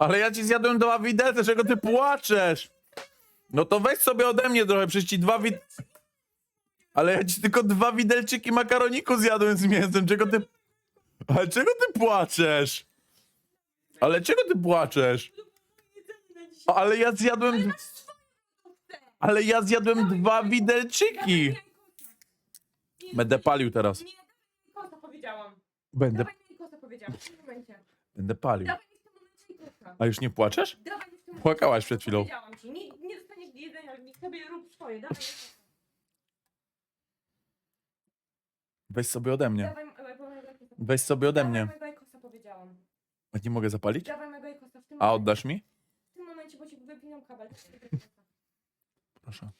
Ale ja ci zjadłem dwa widelce, czego ty płaczesz? No to weź sobie ode mnie trochę, przecież ci dwa wid... Ale ja ci tylko dwa widelczyki makaroniku zjadłem z mięsem, czego ty... Ale czego ty płaczesz? Ale czego ty płaczesz? Ale ja zjadłem... Ale ja zjadłem dwa widelczyki! Będę palił teraz. Nie, dawaj mi kosa, powiedziałam. Będę, Dawaj mi kosa, powiedziałam. W tym momencie. będę palił. Dawaj mi w tym momencie i kosa. A już nie płaczesz? Dawaj tym momencie Płakałaś przed chwilą. Powiedziałam ci. Nie, nie dostaniesz jedzenia, sobie rób swoje. Dawaj. Weź sobie ode mnie. Dawaj mojego kosa. Weź sobie ode mnie. Mojego powiedziałam. A nie mogę zapalić? Dawaj mojego kosa w tym A momencie. oddasz mi? W tym momencie, bo ci wypinam kabel. Proszę.